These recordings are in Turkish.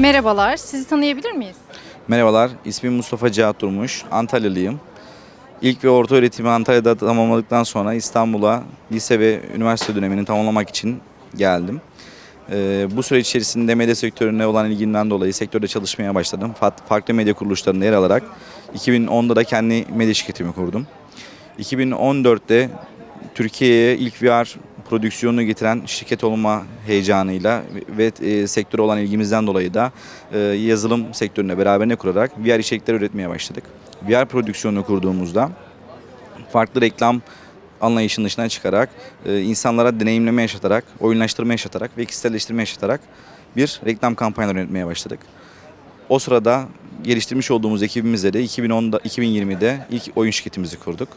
Merhabalar, sizi tanıyabilir miyiz? Merhabalar, ismim Mustafa Cihat Durmuş, Antalyalıyım. İlk ve orta öğretimi Antalya'da tamamladıktan sonra İstanbul'a lise ve üniversite dönemini tamamlamak için geldim. Ee, bu süreç içerisinde medya sektörüne olan ilgimden dolayı sektörde çalışmaya başladım. Fa- Farklı medya kuruluşlarında yer alarak 2010'da da kendi medya şirketimi kurdum. 2014'te Türkiye'ye ilk VR prodüksiyonunu getiren şirket olma heyecanıyla ve e, sektöre olan ilgimizden dolayı da e, yazılım sektörüne beraberine kurarak VR içerikler üretmeye başladık. VR prodüksiyonunu kurduğumuzda farklı reklam anlayışının dışına çıkarak, e, insanlara deneyimleme yaşatarak, oyunlaştırma yaşatarak ve kişiselleştirme yaşatarak bir reklam kampanyaları yönetmeye başladık. O sırada geliştirmiş olduğumuz ekibimizle de 2010'da 2020'de ilk oyun şirketimizi kurduk.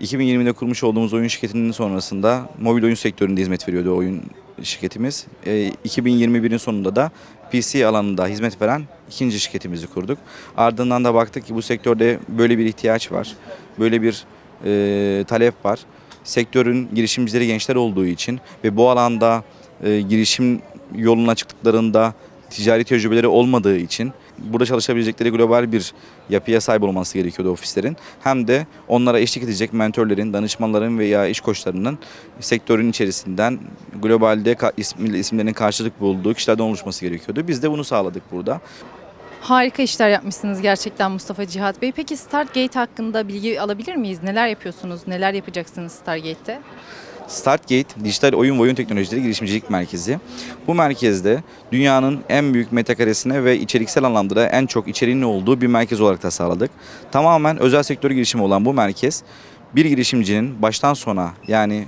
2020'de kurmuş olduğumuz oyun şirketinin sonrasında mobil oyun sektöründe hizmet veriyordu oyun şirketimiz. E, 2021'in sonunda da PC alanında hizmet veren ikinci şirketimizi kurduk. Ardından da baktık ki bu sektörde böyle bir ihtiyaç var. Böyle bir e, talep var. Sektörün girişimcileri gençler olduğu için ve bu alanda e, girişim yoluna çıktıklarında ticari tecrübeleri olmadığı için burada çalışabilecekleri global bir yapıya sahip olması gerekiyordu ofislerin. Hem de onlara eşlik edecek mentörlerin, danışmanların veya iş koçlarının sektörün içerisinden globalde isimlerinin karşılık bulduğu kişilerden oluşması gerekiyordu. Biz de bunu sağladık burada. Harika işler yapmışsınız gerçekten Mustafa Cihat Bey. Peki Startgate hakkında bilgi alabilir miyiz? Neler yapıyorsunuz? Neler yapacaksınız Startgate'te? Startgate Dijital Oyun ve Oyun Teknolojileri Girişimcilik Merkezi. Bu merkezde dünyanın en büyük metrekaresine ve içeriksel anlamda da en çok içeriğinin olduğu bir merkez olarak tasarladık. Tamamen özel sektör girişimi olan bu merkez bir girişimcinin baştan sona yani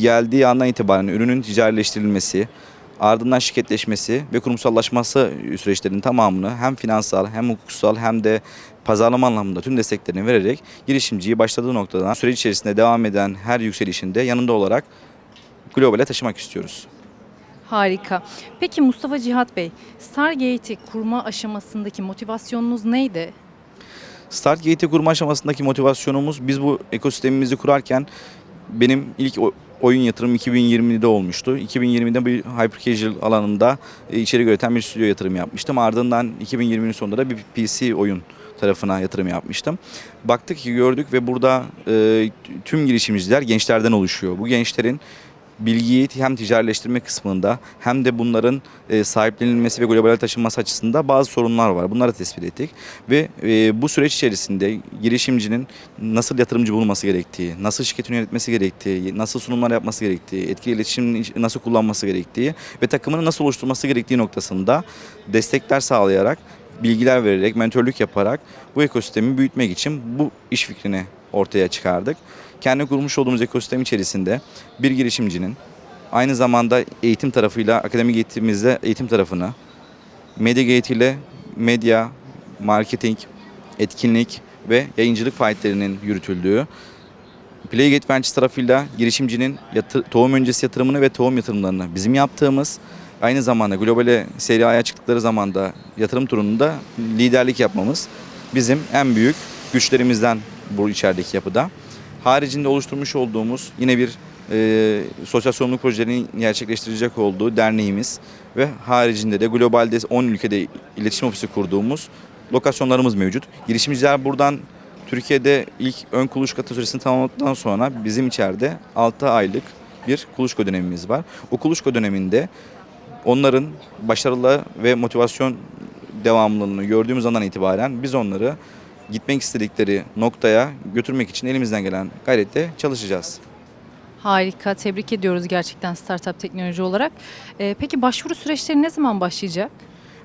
geldiği andan itibaren ürünün ticarileştirilmesi, ardından şirketleşmesi ve kurumsallaşması süreçlerinin tamamını hem finansal hem hukuksal hem de pazarlama anlamında tüm desteklerini vererek girişimciyi başladığı noktadan süreç içerisinde devam eden her yükselişinde yanında olarak globale taşımak istiyoruz. Harika. Peki Mustafa Cihat Bey, Stargate'i kurma aşamasındaki motivasyonunuz neydi? Startgate'i kurma aşamasındaki motivasyonumuz biz bu ekosistemimizi kurarken benim ilk oyun yatırım 2020'de olmuştu. 2020'de bir hyper casual alanında e, içerik üreten bir stüdyo yatırım yapmıştım. Ardından 2020'nin sonunda da bir PC oyun tarafına yatırım yapmıştım. Baktık ki gördük ve burada e, tüm girişimciler gençlerden oluşuyor. Bu gençlerin bilgiyi hem ticarileştirme kısmında hem de bunların e, sahiplenilmesi ve globale taşınması açısından bazı sorunlar var. Bunları tespit ettik ve e, bu süreç içerisinde girişimcinin nasıl yatırımcı bulması gerektiği, nasıl şirketini yönetmesi gerektiği, nasıl sunumlar yapması gerektiği, etkili iletişim nasıl kullanması gerektiği ve takımını nasıl oluşturması gerektiği noktasında destekler sağlayarak, bilgiler vererek, mentörlük yaparak bu ekosistemi büyütmek için bu iş fikrini ortaya çıkardık. Kendi kurmuş olduğumuz ekosistem içerisinde bir girişimcinin aynı zamanda eğitim tarafıyla akademik eğitimimizde eğitim tarafını, Mediagate ile medya, marketing, etkinlik ve yayıncılık faaliyetlerinin yürütüldüğü, Playgate Ventures tarafıyla girişimcinin yatı- tohum öncesi yatırımını ve tohum yatırımlarını bizim yaptığımız, aynı zamanda globale seri A'ya çıktıkları zamanda yatırım turunda liderlik yapmamız bizim en büyük güçlerimizden bu içerideki yapıda. Haricinde oluşturmuş olduğumuz yine bir e, sosyal sorumluluk projelerini gerçekleştirecek olduğu derneğimiz ve haricinde de globalde 10 ülkede iletişim ofisi kurduğumuz lokasyonlarımız mevcut. Girişimciler buradan Türkiye'de ilk ön kuluçka süresini tamamladıktan sonra bizim içeride 6 aylık bir kuluçka dönemimiz var. O kuluçka döneminde onların başarılı ve motivasyon devamlılığını gördüğümüz andan itibaren biz onları gitmek istedikleri noktaya götürmek için elimizden gelen gayretle çalışacağız. Harika, tebrik ediyoruz gerçekten startup teknoloji olarak. Ee, peki başvuru süreçleri ne zaman başlayacak?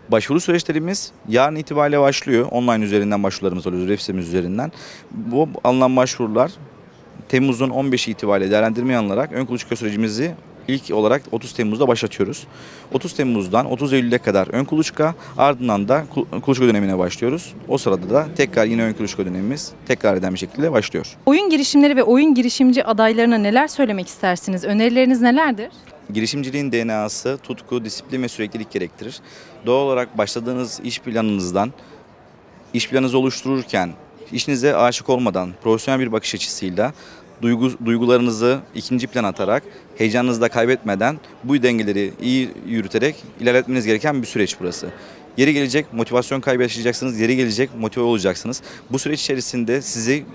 Başvuru süreçlerimiz yarın itibariyle başlıyor. Online üzerinden başvurularımız oluyor, web sitemiz üzerinden. Bu alınan başvurular Temmuz'un 15'i itibariyle değerlendirmeye alınarak ön kuluçka sürecimizi ilk olarak 30 Temmuz'da başlatıyoruz. 30 Temmuz'dan 30 Eylül'e kadar ön kuluçka ardından da kul- kuluçka dönemine başlıyoruz. O sırada da tekrar yine ön kuluçka dönemimiz tekrar eden bir şekilde başlıyor. Oyun girişimleri ve oyun girişimci adaylarına neler söylemek istersiniz? Önerileriniz nelerdir? Girişimciliğin DNA'sı tutku, disiplin ve süreklilik gerektirir. Doğal olarak başladığınız iş planınızdan, iş planınızı oluştururken işinize aşık olmadan profesyonel bir bakış açısıyla duygu, duygularınızı ikinci plan atarak, heyecanınızı da kaybetmeden bu dengeleri iyi yürüterek ilerletmeniz gereken bir süreç burası. Yeri gelecek motivasyon kaybı yaşayacaksınız, yeri gelecek motive olacaksınız. Bu süreç içerisinde sizi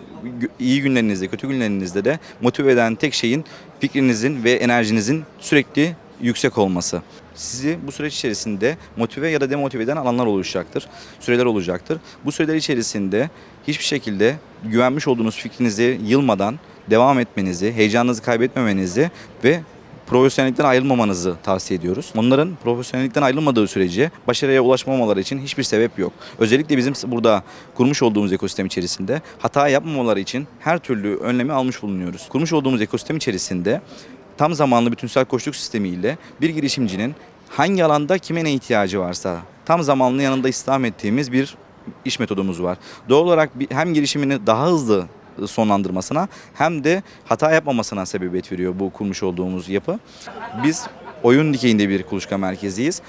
iyi günlerinizde, kötü günlerinizde de motive eden tek şeyin fikrinizin ve enerjinizin sürekli yüksek olması. Sizi bu süreç içerisinde motive ya da demotive eden alanlar oluşacaktır. Süreler olacaktır. Bu süreler içerisinde hiçbir şekilde güvenmiş olduğunuz fikrinizi yılmadan devam etmenizi, heyecanınızı kaybetmemenizi ve profesyonellikten ayrılmamanızı tavsiye ediyoruz. Onların profesyonellikten ayrılmadığı sürece başarıya ulaşmamaları için hiçbir sebep yok. Özellikle bizim burada kurmuş olduğumuz ekosistem içerisinde hata yapmamaları için her türlü önlemi almış bulunuyoruz. Kurmuş olduğumuz ekosistem içerisinde tam zamanlı bütünsel koçluk sistemiyle bir girişimcinin hangi alanda kime ne ihtiyacı varsa tam zamanlı yanında istihdam ettiğimiz bir iş metodumuz var. Doğal olarak hem girişimini daha hızlı sonlandırmasına hem de hata yapmamasına sebebiyet veriyor bu kurmuş olduğumuz yapı. Biz oyun dikeyinde bir kuluçka merkeziyiz.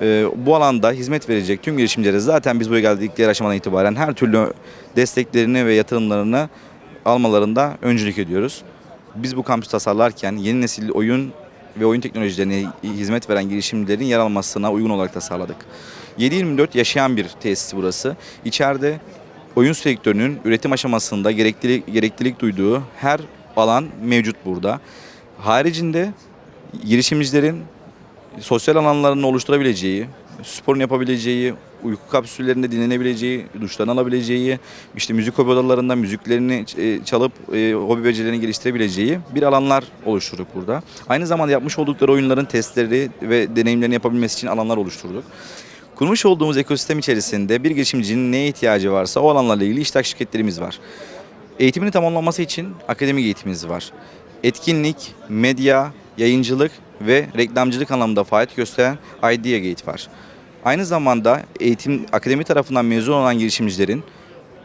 Ee, bu alanda hizmet verecek tüm girişimcilere zaten biz buraya geldikleri aşamadan itibaren her türlü desteklerini ve yatırımlarını almalarında öncülük ediyoruz. Biz bu kampüs tasarlarken yeni nesil oyun ve oyun teknolojilerine hizmet veren girişimcilerin yer almasına uygun olarak tasarladık. 7-24 yaşayan bir tesis burası. İçeride oyun sektörünün üretim aşamasında gereklilik, gereklilik duyduğu her alan mevcut burada. Haricinde girişimcilerin sosyal alanlarını oluşturabileceği, sporun yapabileceği, uyku kapsüllerinde dinlenebileceği, duşlarını alabileceği, işte müzik hobi odalarında müziklerini e, çalıp e, hobi becerilerini geliştirebileceği bir alanlar oluşturduk burada. Aynı zamanda yapmış oldukları oyunların testleri ve deneyimlerini yapabilmesi için alanlar oluşturduk. Kurmuş olduğumuz ekosistem içerisinde bir girişimcinin neye ihtiyacı varsa o alanlarla ilgili iştirak şirketlerimiz var. Eğitimini tamamlaması için akademik eğitimimiz var. Etkinlik, medya, yayıncılık ve reklamcılık anlamında faaliyet gösteren Idea Gate var. Aynı zamanda eğitim akademi tarafından mezun olan girişimcilerin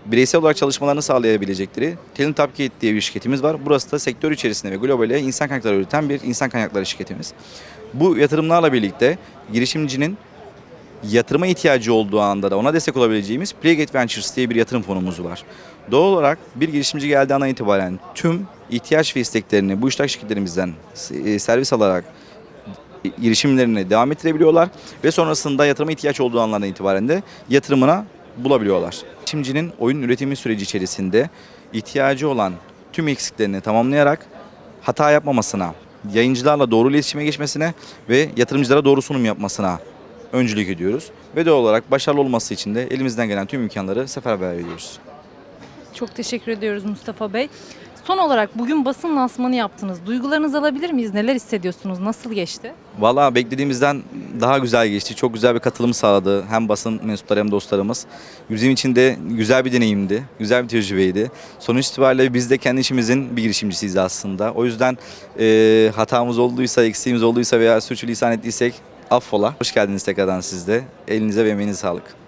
bireysel olarak çalışmalarını sağlayabilecekleri Talent Upgate diye bir şirketimiz var. Burası da sektör içerisinde ve globale insan kaynakları üreten bir insan kaynakları şirketimiz. Bu yatırımlarla birlikte girişimcinin yatırıma ihtiyacı olduğu anda da ona destek olabileceğimiz Playgate Ventures diye bir yatırım fonumuz var. Doğal olarak bir girişimci geldiği andan itibaren tüm ihtiyaç ve isteklerini bu iştirak şirketlerimizden e, servis alarak girişimlerini devam ettirebiliyorlar ve sonrasında yatırıma ihtiyaç olduğu anlardan itibaren de yatırımına bulabiliyorlar. Girişimcinin oyun üretimi süreci içerisinde ihtiyacı olan tüm eksiklerini tamamlayarak hata yapmamasına, yayıncılarla doğru iletişime geçmesine ve yatırımcılara doğru sunum yapmasına öncülük ediyoruz. Ve doğal olarak başarılı olması için de elimizden gelen tüm imkanları seferber ediyoruz. Çok teşekkür ediyoruz Mustafa Bey. Son olarak bugün basın lansmanı yaptınız. Duygularınızı alabilir miyiz? Neler hissediyorsunuz? Nasıl geçti? Valla beklediğimizden daha güzel geçti. Çok güzel bir katılım sağladı. Hem basın mensupları hem dostlarımız. Bizim için de güzel bir deneyimdi. Güzel bir tecrübeydi. Sonuç itibariyle biz de kendi işimizin bir girişimcisiyiz aslında. O yüzden e, hatamız olduysa, eksiğimiz olduysa veya suçlu lisan ettiysek affola. Hoş geldiniz tekrardan siz de. Elinize ve emeğinize sağlık.